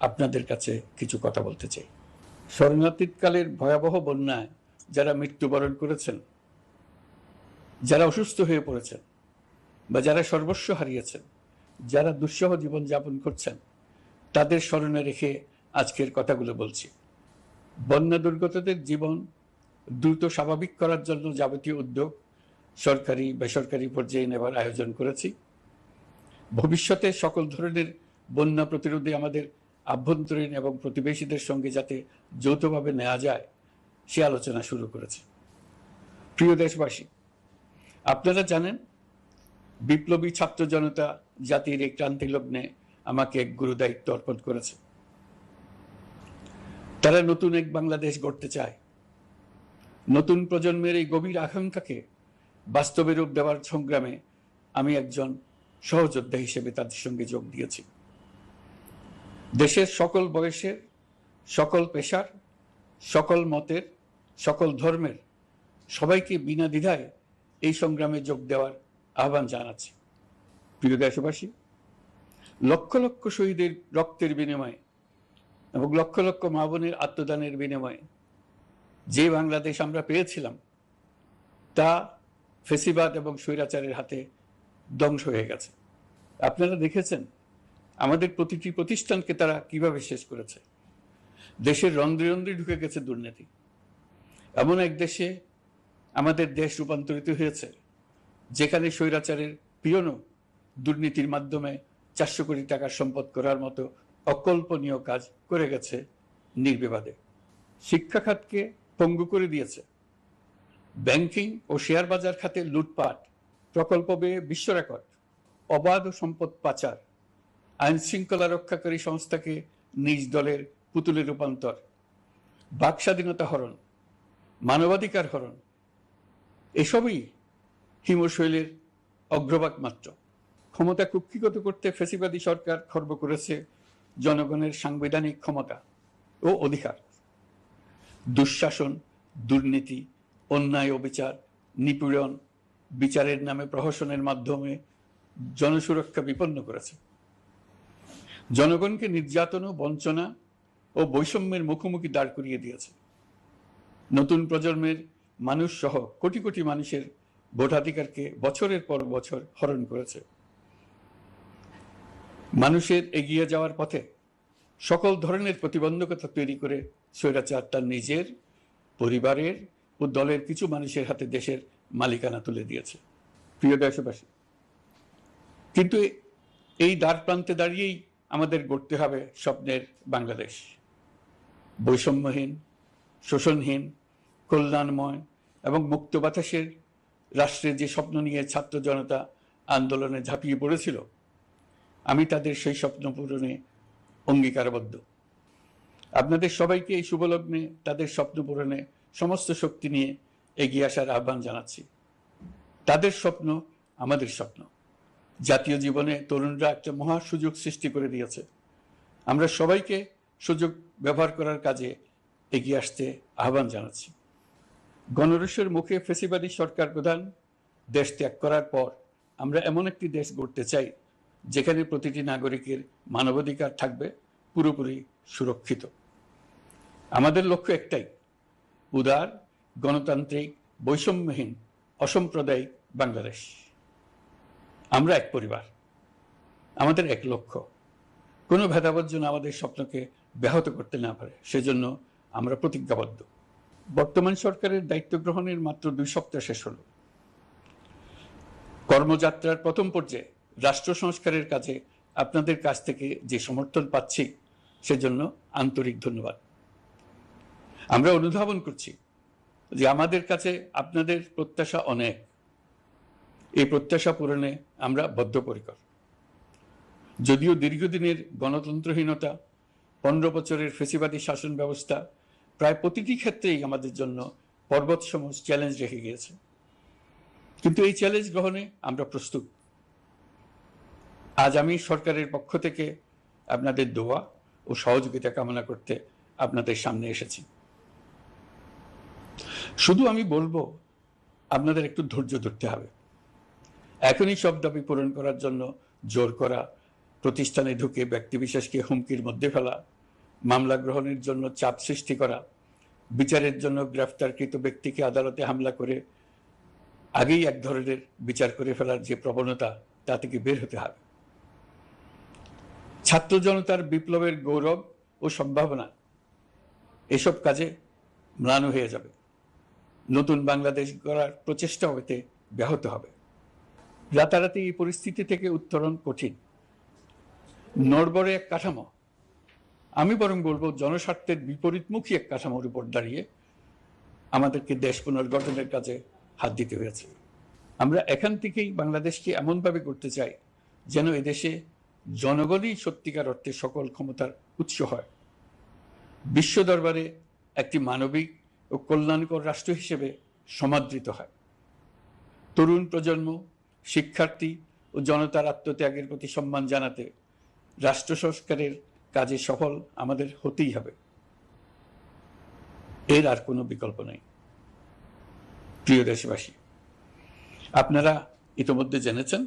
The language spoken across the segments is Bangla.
আপনাদের কাছে কিছু কথা বলতে চাই। শরণাতীতকালের ভয়াবহ বন্যায় যারা মৃত্যুবরণ করেছেন, যারা অসুস্থ হয়ে পড়েছেন বা যারা সর্বস্ব হারিয়েছেন, যারা দুঃসহ জীবন যাপন করছেন, তাদের স্মরণে রেখে আজকের কথাগুলো বলছি। বন্যা দুর্গতদের জীবন দ্রুত স্বাভাবিক করার জন্য যাবতীয় উদ্যোগ সরকারি, বেসরকারি পর্যায়ে নেবার আয়োজন করেছি। ভবিষ্যতে সকল ধরনের বন্যা প্রতিরোধে আমাদের আভ্যন্তরীণ এবং প্রতিবেশীদের সঙ্গে যাতে যৌথভাবে নেওয়া যায়, সে আলোচনা শুরু করেছে। প্রিয় দেশবাসী, আপনারা জানেন, বিপ্লবী ছাত্র জনতা জাতির এই ক্রান্তি লগ্নে আমাকে এক গুরুদায়িত্ব অর্পণ করেছে। তারা নতুন এক বাংলাদেশ গড়তে চায়। নতুন প্রজন্মের এই গভীর আকাঙ্ক্ষাকে বাস্তবে রূপ দেওয়ার সংগ্রামে আমি একজন সহযোদ্ধা হিসেবে তাদের সঙ্গে যোগ দিয়েছি। দেশের সকল বয়সের, সকল পেশার, সকল মতের, সকল ধর্মের সবাইকে বিনা দ্বিধায় এই সংগ্রামে যোগ দেওয়ার আহ্বান জানাচ্ছি। প্রিয় দেশবাসী, লক্ষ লক্ষ শহীদের রক্তের বিনিময়ে এবং লক্ষ লক্ষ মা বোনের আত্মদানের বিনিময়ে যে বাংলাদেশ আমরা পেয়েছিলাম, তা ফেসিবাদ এবং স্বৈরাচারের হাতে ধ্বংস হয়ে গেছে। আপনারা দেখেছেন আমাদের প্রতিটি প্রতিষ্ঠানকে তারা কীভাবে শেষ করেছে? দেশের রন্ধ্রে রন্ধ্রে ঢুকে গেছে দুর্নীতি। এমন এক দেশে আমাদের দেশ রূপান্তরিত হয়েছে, যেখানে স্বৈরাচারের পিয়নও দুর্নীতির মাধ্যমে চারশো কোটি টাকার সম্পদ করার মতো অকল্পনীয় কাজ করে গেছে নির্বিবাদে। শিক্ষা খাতকে পঙ্গু করে দিয়েছে। ব্যাংকিং ও শেয়ার বাজার খাতে লুটপাট প্রকল্প ব্যয়ে বিশ্ব রেকর্ড। অবাধ সম্পদ পাচার আইন শৃঙ্খলা রক্ষাকারী সংস্থাকে নিজ দলের পুতুলে রূপান্তর বাক স্বাধীনতা হরণ, মানবাধিকার হরণ, এসবই হিমশৈলের অগ্রভাগ মাত্র। ক্ষমতা কুক্ষিগত করতে ফেসিবাদী সরকার খর্ব করেছে জনগণের সাংবিধানিক ক্ষমতা ও অধিকার। দুঃশাসন, দুর্নীতি, অন্যায় অবিচার, নিপীড়ন, বিচারের নামে প্রহসনের মাধ্যমে জনসুরক্ষা বিপন্ন করেছে। জনগণকে নির্যাতন ও বঞ্চনা ও বৈষম্যের মুখোমুখি দাঁড় করিয়ে দিয়েছে। নতুন প্রজন্মের মানুষ সহ কোটি কোটি মানুষের ভোটাধিকারকে বছরের পর বছর হরণ করেছে। মানুষের এগিয়ে যাওয়ার পথে সকল ধরনের প্রতিবন্ধকতা তৈরি করে স্বৈরাচার তার নিজের, পরিবারের ও দলের কিছু মানুষের হাতে দেশের মালিকানা তুলে দিয়েছে। প্রিয় দেশবাসী, কিন্তু এই দ্বার প্রান্তে দাঁড়িয়েই আমাদের গড়তে হবে স্বপ্নের বাংলাদেশ। বৈষম্যহীন, শোষণহীন, কল্যাণময় এবং মুক্ত বাতাসের রাষ্ট্রের যে স্বপ্ন নিয়ে ছাত্র জনতা আন্দোলনে ঝাঁপিয়ে পড়েছিল, আমি তাদের সেই স্বপ্ন পূরণে অঙ্গীকারবদ্ধ। আপনাদের সবাইকে এই শুভলগ্নে তাদের স্বপ্ন পূরণে সমস্ত শক্তি নিয়ে এগিয়ে আসার আহ্বান জানাচ্ছি। তাদের স্বপ্ন আমাদের স্বপ্ন। জাতীয় জীবনে তরুণরা একটা মহা সুযোগ সৃষ্টি করে দিয়েছে। আমরা সবাইকে সুযোগ ব্যবহার করার কাজে এগিয়ে আসতে আহ্বান জানাচ্ছি। গণরসের মুখে ফেসিবাদী সরকার প্রধান দেশ ত্যাগ করার পর আমরা এমন একটি দেশ গড়তে চাই, যেখানে প্রতিটি নাগরিকের মানবাধিকার থাকবে, পুরোপুরি সুরক্ষিত। আমাদের লক্ষ্য একটাই, উদার, গণতান্ত্রিক, বৈষম্যহীন, অসাম্প্রদায়িক বাংলাদেশ। আমরা এক পরিবার, আমাদের এক লক্ষ্য। কোনো ভেদাভেদ যেন আমাদের স্বপ্নকে ব্যাহত করতে না পারে, সেজন্য আমরা প্রতিজ্ঞাবদ্ধ। বর্তমান সরকারের দায়িত্ব গ্রহণের মাত্র দুই সপ্তাহ শেষ হল। কর্মযাত্রার প্রথম পর্যায়ে রাষ্ট্র সংস্কারের কাজে আপনাদের কাছ থেকে যে সমর্থন পাচ্ছি, সেজন্য আন্তরিক ধন্যবাদ। আমরা অনুধাবন করছি যে আমাদের কাছে আপনাদের প্রত্যাশা অনেক। এই প্রত্যাশা পূরণে আমরা বদ্ধপরিকর। যদিও দীর্ঘদিনের গণতন্ত্রহীনতা, পনেরো বছরের ফেসিবাদী শাসন ব্যবস্থা প্রায় প্রতিটি ক্ষেত্রেই আমাদের জন্য পর্বত সম চ্যালেঞ্জ রেখে গিয়েছে। কিন্তু এই চ্যালেঞ্জ গ্রহণে আমরা প্রস্তুত। আজ আমি সরকারের পক্ষ থেকে আপনাদের দোয়া ও সহযোগিতা কামনা করতে আপনাদের সামনে এসেছি। শুধু আমি বলব, আপনাদের একটু ধৈর্য ধরতে হবে। এখনই সব দাবি পূরণ করার জন্য জোর করা, প্রতিষ্ঠানে ঢুকে ব্যক্তিবিশেষকে হুমকির মধ্যে ফেলা, মামলা গ্রহণের জন্য চাপ সৃষ্টি করা, বিচারের জন্য গ্রেফতারকৃত ব্যক্তিকে আদালতে হামলা করে আগেই এক ধরনের বিচার করে ফেলার যে প্রবণতা, তা থেকে বের হতে হবে। ছাত্র জনতার বিপ্লবের গৌরব ও সম্ভাবনা, এসব কাজে ম্লান হয়ে যাবে। নতুন বাংলাদেশ গড়ার প্রচেষ্টা হতে ব্যাহত হবে। রাতারাতি এই পরিস্থিতি থেকে উত্তরণ কঠিন। নড়বড়ে এক কাঠামো। আমি বরং বলব, জনস্বার্থের বিপরীতমুখী এক কাঠামোর উপর দাঁড়িয়ে আমাদেরকে দেশ পুনর্গঠনের কাজে হাত দিতে হয়েছে। আমরা এখান থেকেই বাংলাদেশকে এমনভাবে করতে চাই, যেন এদেশে জনগণই সত্যিকার অর্থে সকল ক্ষমতার উৎস হয়। বিশ্ব দরবারে একটি মানবিক ও কল্যাণকর রাষ্ট্র হিসেবে সমাদৃত হয়। তরুণ প্রজন্ম শিক্ষার্থী ও জনতার আত্মত্যাগের প্রতি সম্মান জানাতে রাষ্ট্র সংস্কারের কাজে সফল আমাদের হতেই হবে। এর আর কোনো বিকল্প নেই। প্রিয় দেশবাসী, আপনারা ইতোমধ্যে জেনেছেন,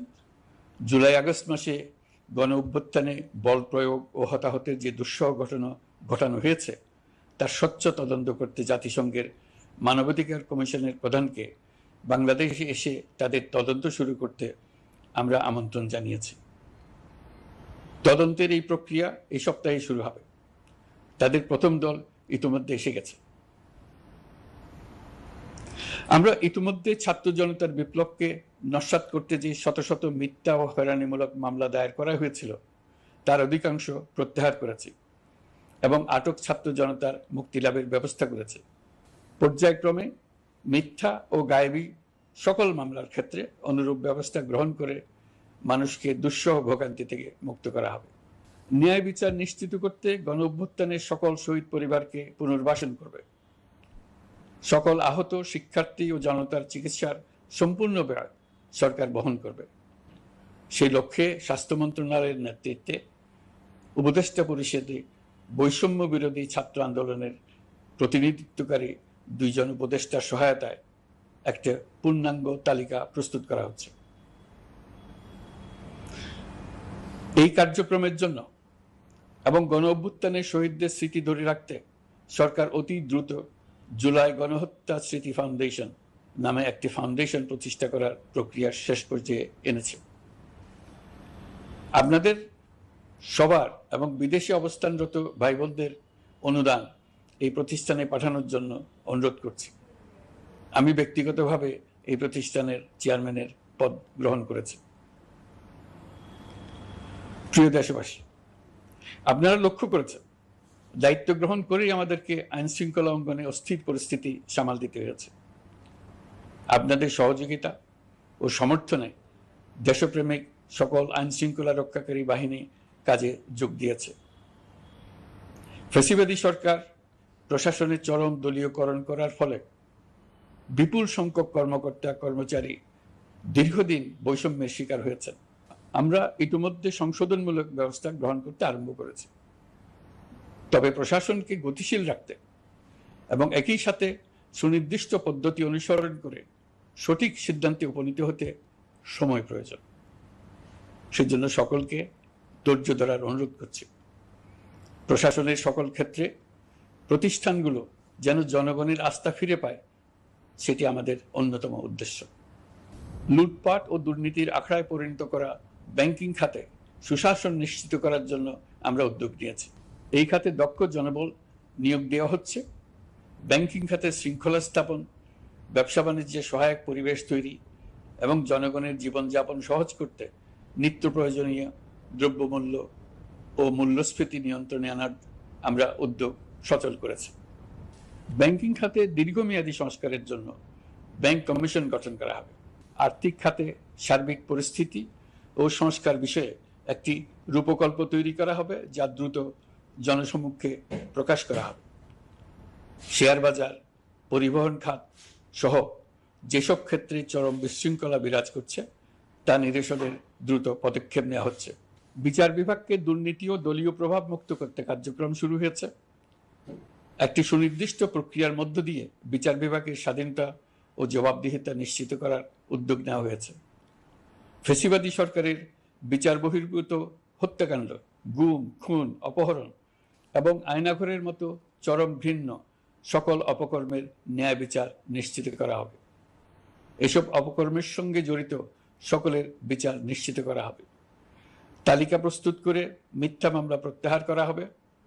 জুলাই আগস্ট মাসে গণ অভ্যুত্থানে বল প্রয়োগ ও হতাহতের যে দুঃসহ ঘটনা, ঘটানো হয়েছে, তার স্বচ্ছ তদন্ত করতে জাতিসংঘের মানবাধিকার কমিশনের প্রধানকে বাংলাদেশে এসে তাদের তদন্ত শুরু করতে আমরা আমন্ত্রণ জানিয়েছি। তদন্তের এই প্রক্রিয়া এই সপ্তাহে শুরু হবে। তাদের প্রথম দল ইতিমধ্যে এসে গেছে। আমরা ইতিমধ্যে ছাত্র জনতার বিপ্লবকে নস্বাত করতে যে শত শত মিথ্যা ও হয়রানিমূলক মামলা দায়ের করা হয়েছিল, তার অধিকাংশ প্রত্যাহার করেছি এবং আটক ছাত্র জনতার মুক্তি লাভের ব্যবস্থা করেছে। পর্যায়ক্রমে মিথ্যা ও গায়েবী সকল মামলার ক্ষেত্রে অনুরূপ ব্যবস্থা গ্রহণ করে মানুষকে দুঃসহ ভোগান্তি থেকে মুক্ত করা হবে। ন্যায় বিচার নিশ্চিত করতে গণ অভ্যুত্থানের সকল শহীদ পরিবারকে পুনর্বাসন করবে। সকল আহত শিক্ষার্থী ও জনতার চিকিৎসার সম্পূর্ণ ব্যয় সরকার বহন করবে। সেই লক্ষ্যে স্বাস্থ্য মন্ত্রণালয়ের নেতৃত্বে উপদেষ্টা পরিষদে বৈষম্য বিরোধী ছাত্র আন্দোলনের প্রতিনিধিত্বকারী দুইজন উপদেষ্টার সহায়তায় একটা পূর্ণাঙ্গ তালিকা প্রস্তুত করা হচ্ছে। এই কার্যক্রমের জন্য এবং গণ অভ্যুত্থানের শহীদদের স্মৃতি ধরে রাখতে সরকার অতি দ্রুত জুলাই গণহত্যা স্মৃতি ফাউন্ডেশন নামে একটি ফাউন্ডেশন প্রতিষ্ঠা করার প্রক্রিয়া শেষ পর্যায়ে এনেছে। আপনাদের সবার এবং বিদেশে অবস্থানরত ভাই বোনদের অনুদান এই প্রতিষ্ঠানে পাঠানোর জন্য অনুরোধ করছি। আমি ব্যক্তিগতভাবে এই প্রতিষ্ঠানের চেয়ারম্যানের পদ গ্রহণ করেছি। প্রিয় দেশবাসী, আপনারা লক্ষ্য করেছেন, দায়িত্ব গ্রহণ করেই আমাদেরকে আইন শৃঙ্খলা অঙ্গনে অস্থির পরিস্থিতি সামাল দিতে হয়েছে। আপনাদের সহযোগিতা ও সমর্থনে দেশপ্রেমিক সকল আইন শৃঙ্খলা রক্ষাকারী বাহিনী কাজে যোগ দিয়েছে। ফেসিবাদী সরকার প্রশাসনের চরম দলীয়করণ করার ফলে বিপুল সংখ্যক কর্মকর্তা, কর্মচারী দীর্ঘদিন বৈষম্যের শিকার হয়েছেন। আমরা ইতিমধ্যে সংশোধনমূলক ব্যবস্থা গ্রহণ করতে আরম্ভ করেছি। তবে প্রশাসনকে গতিশীল রাখতে এবং একই সাথে সুনির্দিষ্ট পদ্ধতি অনুসরণ করে সঠিক সিদ্ধান্তে উপনীত হতে সময় প্রয়োজন। সেজন্য সকলকে ধৈর্য ধরার অনুরোধ করছি। প্রশাসনের সকল ক্ষেত্রে প্রতিষ্ঠানগুলো যেন জনগণের আস্থা ফিরে পায়, সেটি আমাদের অন্যতম উদ্দেশ্য। লুটপাট ও দুর্নীতির আখড়ায় পরিণত করা ব্যাংকিং খাতে সুশাসন নিশ্চিত করার জন্য আমরা উদ্যোগ নিয়েছি। এই খাতে দক্ষ জনবল নিয়োগ দেওয়া হচ্ছে। ব্যাংকিং খাতে শৃঙ্খলা স্থাপন, ব্যবসা বাণিজ্যে সহায়ক পরিবেশ তৈরি এবং জনগণের জীবনযাপন সহজ করতে নিত্য প্রয়োজনীয় দ্রব্যমূল্য ও মূল্যস্ফীতি নিয়ন্ত্রণে আনার আমরা উদ্যোগ সচল করেছি। ব্যাংকিং খাতে দীর্ঘমেয়াদী সংস্কারের জন্য ব্যাংক কমিশন গঠন করা হবে। আর্থিক খাতে সার্বিক পরিস্থিতি ও সংস্কার বিষয়ে একটি রূপকল্প তৈরি করা হবে, যা দ্রুত জনসমক্ষে প্রকাশ করা হবে। শেয়ার বাজার, পরিবহন খাত সহ যেসব ক্ষেত্রে চরম বিশৃঙ্খলা বিরাজ করছে, তা নিরসনের দ্রুত পদক্ষেপ নেওয়া হচ্ছে। বিচার বিভাগকে দুর্নীতি ও দলীয় প্রভাব মুক্ত করতে কার্যক্রম শুরু হয়েছে। একটি সুনির্দিষ্ট প্রক্রিয়ার মধ্য দিয়ে বিচার বিভাগের স্বাধীনতা ও জবাবদিহিতা নিশ্চিত করার উদ্যোগ নেওয়া হয়েছে। ফেসিবাদী সরকারের বিচার বহির্ভূত হত্যাকাণ্ড, গুম, খুন, অপহরণ এবং আয়নাঘরের মতো চরম ভিন্ন সকল অপকর্মের ন্যায় বিচার নিশ্চিত করা হবে। এসব অপকর্মের সঙ্গে জড়িত সকলের বিচার নিশ্চিত করা হবে। তালিকা প্রস্তুত করে মিথ্যা মামলা প্রত্যাহার করা হবে।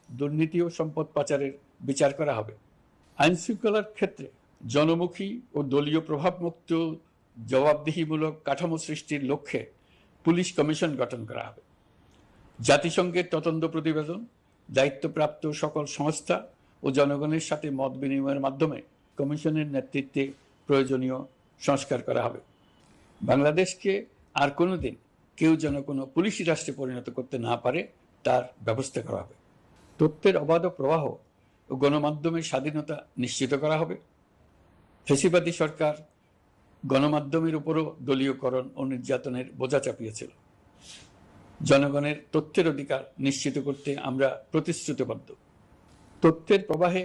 দুর্নীতি ও সম্পদ পাচারের বিচার করা হবে। আইন শৃঙ্খলার ক্ষেত্রে জনমুখী ও দলীয় প্রভাবমুক্ত, জবাবদিহিমূলক কাঠামো সৃষ্টির লক্ষ্যে পুলিশ কমিশন গঠন করা হবে। জাতিসংঘের তদন্ত প্রতিবেদন, দায়িত্বপ্রাপ্ত সকল সংস্থা ও জনগণের সাথে মত বিনিময়ের মাধ্যমে কমিশনের নেতৃত্বে প্রয়োজনীয় সংস্কার করা হবে। বাংলাদেশকে আর কোনোদিন কেউ যেন কোনো পুলিশি রাষ্ট্রে পরিণত করতে না পারে, তার ব্যবস্থা করা হবে। তথ্যের অবাধ প্রবাহ ও গণমাধ্যমের স্বাধীনতা নিশ্চিত করা হবে। ফেসিবাদী সরকার গণমাধ্যমের উপরও দলীয়করণ ও নির্যাতনের বোঝা চাপিয়েছিল। জনগণের তথ্যের অধিকার নিশ্চিত করতে আমরা প্রতিশ্রুতিবদ্ধ। তথ্যের প্রবাহে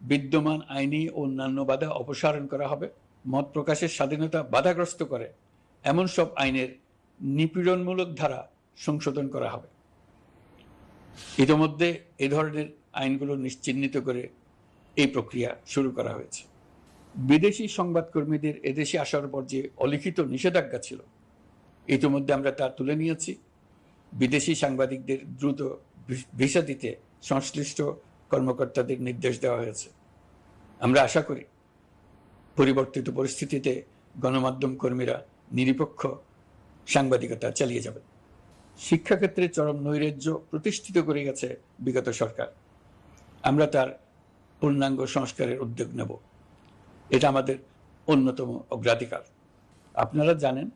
বিদ্যমান আইনি ও অন্যান্য বাধা অপসারণ করা হবে। মত প্রকাশের স্বাধীনতা বাধাগ্রস্ত করে এমন সব আইনের নিপীড়নমূলক ধারা সংশোধন করা হবে। ইতিমধ্যে এ ধরনের আইনগুলো নিশ্চিহ্নিত করে এই প্রক্রিয়া শুরু করা হয়েছে। বিদেশি সংবাদকর্মীদের এদেশে আসার পর যে অলিখিত নিষেধাজ্ঞা ছিল, ইতিমধ্যে আমরা তা তুলে নিয়েছি। বিদেশি সাংবাদিকদের দ্রুত ভিসা দিতে সংশ্লিষ্ট কর্মকর্তাদের নির্দেশ দেওয়া হয়েছে। আমরা আশা করি পরিবর্তিত পরিস্থিতিতে গণমাধ্যম কর্মীরা নিরপেক্ষ সাংবাদিকতা চালিয়ে যাবেন। শিক্ষাক্ষেত্রে চরম নৈরাজ্য প্রতিষ্ঠিত করে গেছে বিগত সরকার। আমরা তার পূর্ণাঙ্গ সংস্কারের উদ্যোগ নেব। এটা আমাদের অন্যতম অগ্রাধিকার। আপনারা জানেন,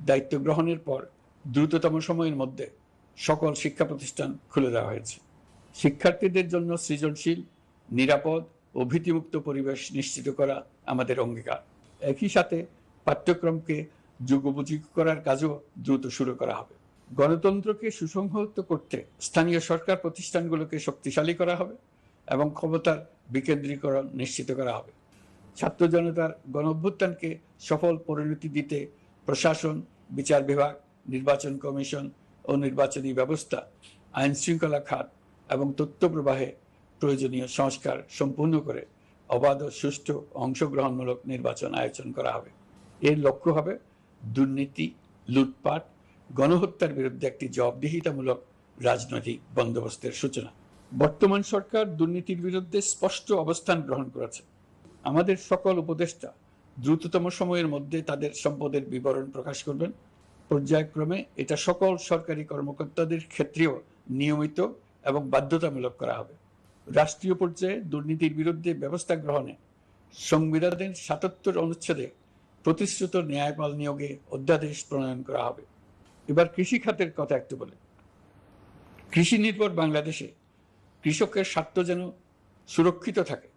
দায়িত্ব গ্রহণের পর দ্রুততম সময়ের মধ্যে সকল শিক্ষা প্রতিষ্ঠান খুলে দেওয়া হয়েছে। শিক্ষার্থীদের জন্য সৃজনশীল, নিরাপদ ও ভীতিমুক্ত পরিবেশ নিশ্চিত করা আমাদের অঙ্গীকার। একই সাথে পাঠ্যক্রমকে যুগোপযোগী করার কাজও দ্রুত শুরু করা হবে। গণতন্ত্রকে সুসংহত করতে স্থানীয় সরকার প্রতিষ্ঠানগুলোকে শক্তিশালী করা হবে। এবং ক্ষমতার বিকেন্দ্রীকরণ নিশ্চিত করা হবে। ছাত্র জনতার গণ অভ্যুত্থানকে সফল পরিণতি দিতে প্রশাসন, বিচার বিভাগ, নির্বাচন কমিশন ও নির্বাচনী ব্যবস্থা আইন শৃঙ্খলা খাত এবং তথ্য প্রবাহে প্রয়োজনীয় সংস্কার সম্পূর্ণ করে অবাধ ও সুষ্ঠু অংশগ্রহণমূলক নির্বাচন আয়োজন করা হবে। এর লক্ষ্য হবে দুর্নীতি, লুটপাট, গণহত্যার বিরুদ্ধে একটি জবাবদিহিতামূলক রাজনৈতিক বন্দোবস্তের সূচনা। বর্তমান সরকার দুর্নীতির বিরুদ্ধে স্পষ্ট অবস্থান গ্রহণ করেছে। আমাদের সকল উপদেষ্টা দ্রুততম সময়ের মধ্যে তাদের সম্পদের বিবরণ প্রকাশ করবেন। পর্যায়ক্রমে এটা সকল সরকারি কর্মকর্তাদের ক্ষেত্রেও নিয়মিত এবং বাধ্যতামূলক করা হবে। রাষ্ট্রীয় পর্যায়ে দুর্নীতির বিরুদ্ধে ব্যবস্থা গ্রহণে সংবিধানের সাতাত্তর অনুচ্ছেদে প্রতিশ্রুত ন্যায়পাল নিয়োগে অধ্যাদেশ প্রণয়ন করা হবে। এবার কৃষি খাতের কথা একটু বলে। কৃষি নির্ভর বাংলাদেশে কৃষকের স্বার্থ যেন সুরক্ষিত থাকে,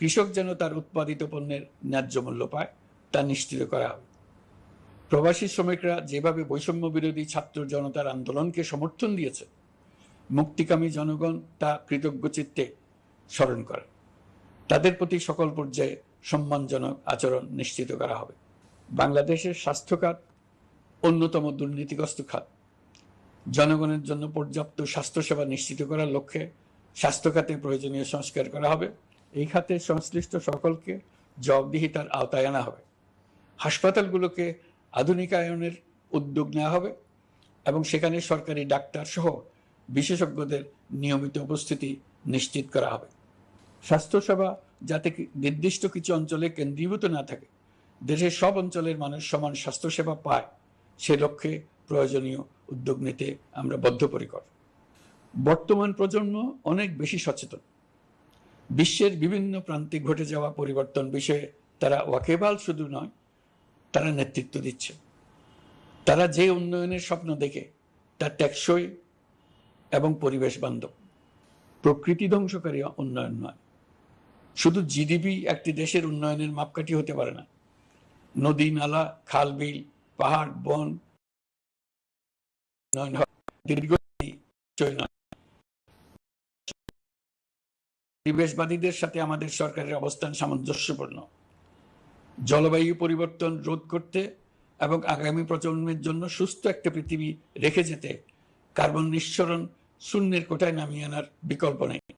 কৃষক যেন তার উৎপাদিত পণ্যের ন্যায্য মূল্য পায়, তা নিশ্চিত করা হবে প্রবাসী শ্রমিকরা যেভাবে বৈষম্য বিরোধী ছাত্র জনতার আন্দোলনকে সমর্থন দিয়েছে, মুক্তিকামী জনগণ তা কৃতজ্ঞ চিত্তে স্মরণ করে। তাদের প্রতি সকল পর্যায়ে সম্মানজনক আচরণ নিশ্চিত করা হবে। বাংলাদেশের স্বাস্থ্য খাত অন্যতম দুর্নীতিগ্রস্ত খাত। জনগণের জন্য পর্যাপ্ত স্বাস্থ্যসেবা নিশ্চিত করার লক্ষ্যে স্বাস্থ্য খাতে প্রয়োজনীয় সংস্কার করা হবে। এই খাতে সংশ্লিষ্ট সকলকে জবাবদিহিতার আওতায় আনা হবে। হাসপাতালগুলোকে আধুনিকায়নের উদ্যোগ নেওয়া হবে এবং সেখানে সরকারি ডাক্তার সহ বিশেষজ্ঞদের নিয়মিত উপস্থিতি নিশ্চিত করা হবে। স্বাস্থ্যসেবা যাতে নির্দিষ্ট কিছু অঞ্চলে কেন্দ্রীভূত না থাকে, দেশের সব অঞ্চলের মানুষ সমান স্বাস্থ্যসেবা পায়, সে লক্ষ্যে প্রয়োজনীয় উদ্যোগ নিতে আমরা বদ্ধপরিকর। বর্তমান প্রজন্ম অনেক বেশি সচেতন। বিশ্বের বিভিন্ন প্রান্তে ঘটে যাওয়া পরিবর্তন বিষয়ে তারা ওয়াকেবাল শুধু নয়, তারা নেতৃত্ব দিচ্ছে। তারা যে উন্নয়নের স্বপ্ন দেখে, তা টেকসই এবং পরিবেশ বান্ধব। প্রকৃতি ধ্বংসকারী উন্নয়ন নয়। শুধু জিডিপি একটি দেশের উন্নয়নের মাপকাঠি হতে পারে না। নদী, নালা, খাল, বিল, পাহাড়, বন দীর্ঘ পরিবেশবাদীদের সাথে আমাদের সরকারের অবস্থান সামঞ্জস্যপূর্ণ। জলবায়ু পরিবর্তন রোধ করতে এবং আগামী প্রজন্মের জন্য সুস্থ একটা পৃথিবী রেখে যেতে কার্বন নিঃসরণ শূন্যের কোটায় নামিয়ে আনার বিকল্প নেই।